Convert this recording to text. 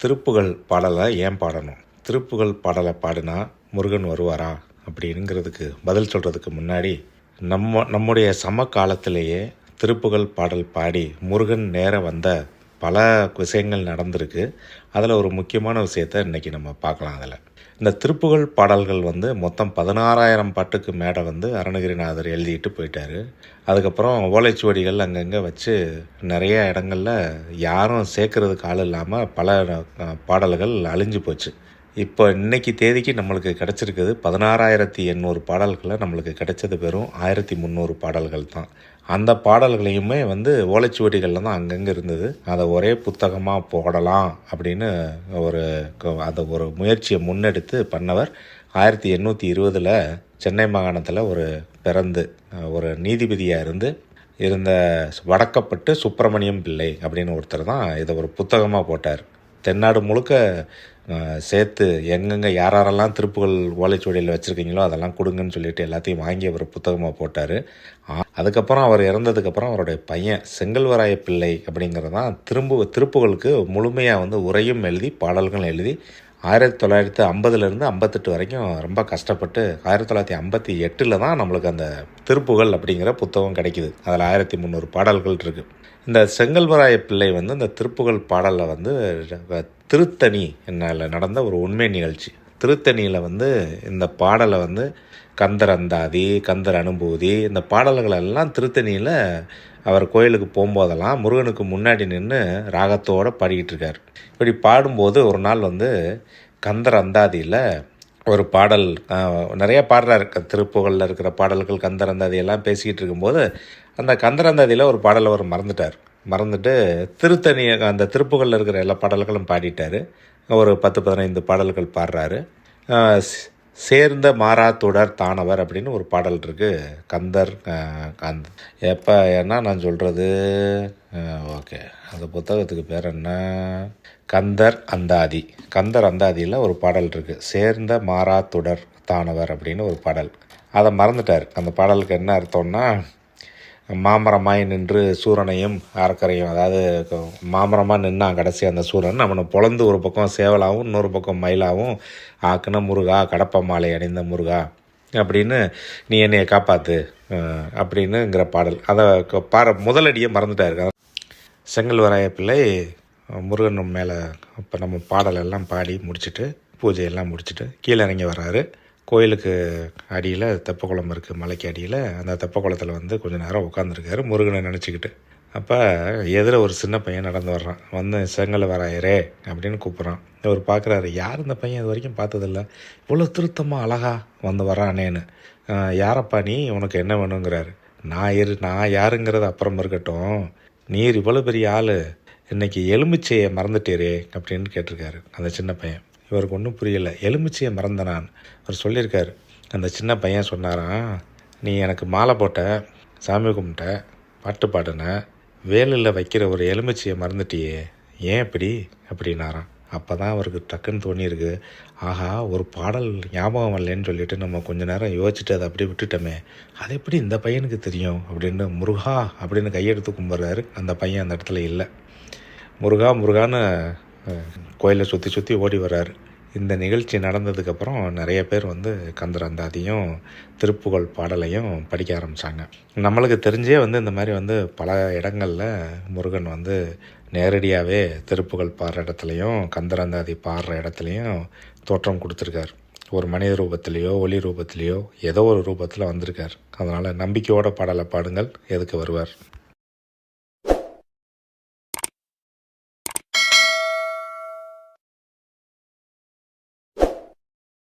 திருப்புகள் பாடலை ஏன் பாடணும்? திருப்புகள் பாடலை பாடினா முருகன் வருவாரா? அப்படிங்கிறதுக்கு பதில் சொல்கிறதுக்கு முன்னாடி நம்ம நம்முடைய சம காலத்திலேயே திருப்புகள் பாடல் பாடி முருகன் நேர வந்த பல விஷயங்கள் நடந்திருக்கு. அதில் ஒரு முக்கியமான விஷயத்தை இன்றைக்கி நம்ம பார்க்கலாம் அதில். இந்த திருப்புகழ் பாடல்கள் வந்து மொத்தம் பதினாறாயிரம் பாட்டுக்கு மேடை வந்து அருணகிரிநாதர் எழுதிட்டு போயிட்டார். அதுக்கப்புறம் ஓலைச்சுவடிகள் அங்கங்கே வச்சு நிறைய இடங்களில் யாரும் சேர்க்கறதுக்கு ஆள் இல்லாமல் பல பாடல்கள் அழிஞ்சு போச்சு. இப்போ இன்னைக்கு தேதிக்கு நம்மளுக்கு கிடச்சிருக்குது பதினாறாயிரத்தி எண்ணூறு பாடல்களை நம்மளுக்கு கிடைச்சது வெறும் ஆயிரத்தி முந்நூறு பாடல்கள் தான். அந்த பாடல்களையுமே வந்து ஓலைச்சுவடிகளில் தான் அங்கங்கே இருந்தது. அதை ஒரே புத்தகமாக போடலாம் அப்படின்னு ஒரு அதை ஒரு முயற்சியை முன்னெடுத்து பண்ணவர் ஆயிரத்தி எண்ணூற்றி இருபதில் சென்னை மாகாணத்தில் ஒரு பிறந்து ஒரு நீதிபதியாக இருந்து இருந்த வடக்கப்பட்டு சுப்பிரமணியம் பிள்ளை அப்படின்னு ஒருத்தர் தான் இதை ஒரு புத்தகமாக போட்டார். தென்னாடு முழுக்க சேர்த்து எங்கெங்கே யாரெல்லாம் திருப்புகள் ஓலைச்சுவடியில் வச்சுருக்கீங்களோ அதெல்லாம் கொடுங்கன்னு சொல்லிட்டு எல்லாத்தையும் வாங்கி அவர் புத்தகமாக போட்டார். அதுக்கப்புறம் அவர் இறந்ததுக்கப்புறம் அவருடைய பையன் செங்கல்வராய பிள்ளை அப்படிங்கிறது தான் திரும்ப திருப்புகளுக்கு முழுமையாக வந்து உரையும் எழுதி பாடல்களும் எழுதி ஆயிரத்தி தொள்ளாயிரத்தி ஐம்பதுலேருந்து ஐம்பத்தெட்டு வரைக்கும் ரொம்ப கஷ்டப்பட்டு ஆயிரத்தி தொள்ளாயிரத்தி ஐம்பத்தி எட்டில் தான் நம்மளுக்கு அந்த திருப்புகள் அப்படிங்கிற புத்தகம் கிடைக்குது. அதில் ஆயிரத்தி முந்நூறு பாடல்கள் இருக்குது இந்த செங்கல்வராய பிள்ளை வந்து இந்த திருப்புகழ் பாடலில் வந்து திருத்தணி என்னால் நடந்த ஒரு உண்மை நிகழ்ச்சி. திருத்தணியில் வந்து இந்த பாடலை வந்து கந்தர் அந்தாதி கந்தர் அனுபூதி இந்த பாடல்களெல்லாம் திருத்தணியில் அவர் கோயிலுக்கு போகும்போதெல்லாம் முருகனுக்கு முன்னாடி நின்று ராகத்தோடு பாடிக்கிட்டு இருக்கார். இப்படி பாடும்போது ஒரு நாள் வந்து கந்தர் அந்தாதியில் ஒரு பாடல் நிறையா நிறைய பாடுறாரு திருப்புகளில் திருப்புகழில் இருக்கிற பாடல்கள் கந்தர் அந்தாதி எல்லாம் பேசிக்கிட்டு இருக்கும்போது அந்த கந்தர் அந்தாதியில் ஒரு பாடல் அவர் மறந்துட்டார். மறந்துட்டு திருத்தணி அந்த திருப்புகளில் இருக்கிற எல்லா பாடல்களும் பாடிட்டார். ஒரு பத்து பதினைந்து பாடல்கள் பாடுறாரு. சேர்ந்த மாறா தொடர் தானவர் அப்படின்னு ஒரு பாடல் இருக்குது கந்தர் கந்த் எப்போ ஏன்னா நான் சொல்கிறது ஓகே. அந்த புத்தகத்துக்கு பேர் என்ன? கந்தர் அந்தாதி. கந்தர் அந்தாதியில் ஒரு பாடல் இருக்குது சேர்ந்த மாறா தொடர் தானவர் அப்படின்னு ஒரு பாடல். அதை மறந்துட்டார். அந்த பாடலுக்கு என்ன அர்த்தம்னா மாமரமாய் நின்று சூரனையும் அறக்கரையும் அதாவது மாமரமாக நின்னான் கடைசி அந்த சூரன். அவனை பொழந்து ஒரு பக்கம் சேவலாகவும் இன்னொரு பக்கம் மயிலாகவும் ஆக்குன முருகா கடப்ப மாலை அணிந்த முருகா அப்படின்னு நீ என்னைய காப்பாத்து அப்படின்னுங்கிற பாடல். அதை க- பார முதலடியை மறந்துட்டாரு. செங்கல்வராய பிள்ளை முருகன் மேலே இப்போ நம்ம பாடலெல்லாம் பாடி முடிச்சுட்டு பூஜையெல்லாம் முடிச்சுட்டு கீழே இறங்கி வர்றாரு. கோயிலுக்கு அடியில் தெப்பக்குளம் இருக்குது மலைக்கு அடியில். அந்த தெப்பக்குளத்தில் வந்து கொஞ்ச நேரம் உட்காந்துருக்காரு முருகனை நினச்சிக்கிட்டு. அப்போ எதிர ஒரு சின்ன பையன் நடந்து வர்றான். வந்து செங்கல் வராயரே அப்படின்னு கூப்பிட்றான். இவர் பார்க்குறாரு யார் இந்த பையன்? இது வரைக்கும் பார்த்ததில்ல. இவ்வளோ திருத்தமாக அழகா வந்து வரானேன்னு யாரப்பா நீ? உனக்கு என்ன வேணுங்கிறாரு. நான் இரு நான் யாருங்கிறது அப்புறம் இருக்கட்டும். நீர் இவ்வளோ பெரிய ஆள். இன்னைக்கு எலுமிச்சையை மறந்துட்டீரே அப்படின்னு கேட்டிருக்காரு அந்த சின்ன பையன். இவருக்கு ஒன்றும் புரியல. எலுமிச்சையை மறந்த நான். அவர் சொல்லியிருக்கார். அந்த சின்ன பையன் சொன்னாராம் நீ எனக்கு மாலை போட்ட சாமி கும்பிட்ட பாட்டு பாடின வேலில் வைக்கிற ஒரு எலுமிச்சையை மறந்துட்டியே. ஏன் இப்படி? அப்படின்னாராம். அப்போ தான் அவருக்கு டக்குன்னு தோணியிருக்கு. ஆஹா ஒரு பாடல் ஞாபகம் வரலன்னு சொல்லிட்டு நம்ம கொஞ்ச நேரம் யோசிச்சுட்டு அதை அப்படியே விட்டுட்டோமே. அது எப்படி இந்த பையனுக்கு தெரியும்? அப்படின்னு முருகா அப்படின்னு கையெடுத்து கும்பிட்றாரு. அந்த பையன் அந்த இடத்துல இல்லை. முருகா முருகான்னு கோயிலை சுற்றி சுற்றி ஓடி வர்றார். இந்த நிகழ்ச்சி நடந்ததுக்கப்புறம் நிறைய பேர் வந்து கந்தர் அந்தாதியும் திருப்புகழ் பாடலையும் படிக்க ஆரம்பித்தாங்க நம்மளுக்கு தெரிஞ்சே வந்து இந்த மாதிரி வந்து பல இடங்களில் முருகன் வந்து நேரடியாகவே திருப்புகழ் பாடுற இடத்துலையும் கந்தர் அந்தாதி பாடுற இடத்துலையும் தோற்றம் கொடுத்துருக்கார். ஒரு மனித ரூபத்திலேயோ ஒளி ரூபத்திலேயோ ஏதோ ஒரு ரூபத்தில் வந்திருக்கார். அதனால் நம்பிக்கையோட பாடலை பாடுங்கள். எதுக்கு வருவார்?